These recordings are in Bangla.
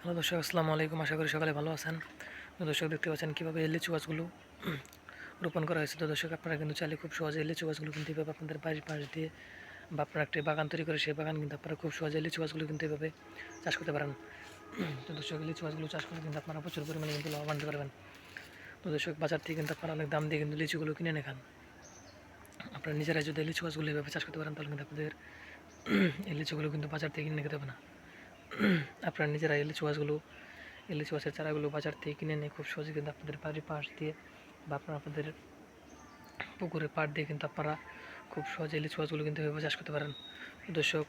হ্যালো দর্শক, আসসালামু আলাইকুম। আশা করি সকালে ভালো আছেন। দর্শক, দেখতে পাচ্ছেন কীভাবে লিচু গাছগুলো রোপণ করা হয়েছে। তো দর্শক, আপনারা কিন্তু চাইলে খুব সহজে লিচু গাছগুলো কিন্তু এভাবে আপনাদের বাড়ির পাশ দিয়ে বা আপনারা একটি বাগান তৈরি করে সেই বাগান কিন্তু আপনারা খুব সহজে লিচু গাছগুলো কিন্তু এভাবে চাষ করতে পারেন। তো দর্শক লিচু গাছগুলো চাষ করে কিন্তু আপনারা প্রচুর পরিমাণে কিন্তু লাভবান হতে পারবেন। তো দর্শক, বাজার থেকে কিন্তু আপনারা অনেক দাম দিয়ে কিন্তু লিচুগুলো কিনে এনে খান। আপনারা নিজেরাই যদি লিচু গাছগুলো এভাবে চাষ করতে পারেন, তাহলে কিন্তু আপনাদের এই লিচুগুলো কিন্তু বাজার থেকে কিনে খেতে হবে না। আপনারা নিজেরা গাছগুলো এই লিচু গাছের চারাগুলো বাজার থেকে কিনে নিয়ে খুব সহজে কিন্তু আপনাদের বাড়ির পাশ দিয়ে বা আপনারা আপনাদের পুকুরের পাড় দিয়ে কিন্তু আপনারা খুব সহজে লিচু গাছগুলো কিন্তু এভাবে চাষ করতে পারেন। দর্শক,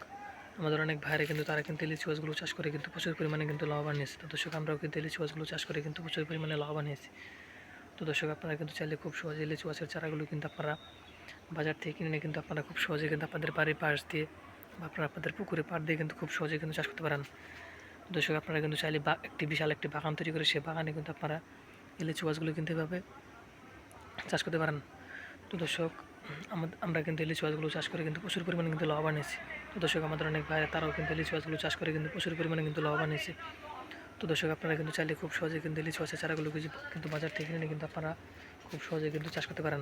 আমাদের অনেক ভাইরা কিন্তু তারা কিন্তু এই লিচু গাছগুলো চাষ করে কিন্তু প্রচুর পরিমাণে কিন্তু লাভবান নিয়েছে তো দর্শক, আমরাও কিন্তু এই লিচু গাছগুলো চাষ করে কিন্তু প্রচুর পরিমাণে লাভবান হয়েছি তো দর্শক, আপনারা কিন্তু চাইলে খুব সহজে লিচু গাছের চারাগুলো কিন্তু আপনারা বাজার থেকে কিনে কিন্তু আপনারা খুব সহজে কিন্তু আপনাদের বাড়ির পাশ দিয়ে আপনারা আপনাদের পুকুরে পাড় দিয়ে কিন্তু খুব সহজে কিন্তু চাষ করতে পারেন। দর্শক, আপনারা কিন্তু চাইলে একটি বিশাল একটি বাগান তৈরি করে সে বাগানে কিন্তু আপনারা এই লিচু গাছগুলো কিন্তু এভাবে চাষ করতে পারেন। তো দর্শক আমরা কিন্তু এই লিচু গাছগুলো চাষ করে কিন্তু প্রচুর পরিমাণে কিন্তু লাভবান হয়েছি তো দর্শক, আমাদের অনেক ভাইরা তারাও কিন্তু এই লিচু গাছগুলো চাষ করে কিন্তু প্রচুর পরিমাণে কিন্তু লাভবান হয়েছে তো দর্শক, আপনারা কিন্তু চাইলে খুব সহজে কিন্তু এই লিচু গাছের চারাগুলো কিন্তু বাজার থেকে কিনে কিন্তু আপনারা খুব সহজে কিন্তু চাষ করতে পারেন।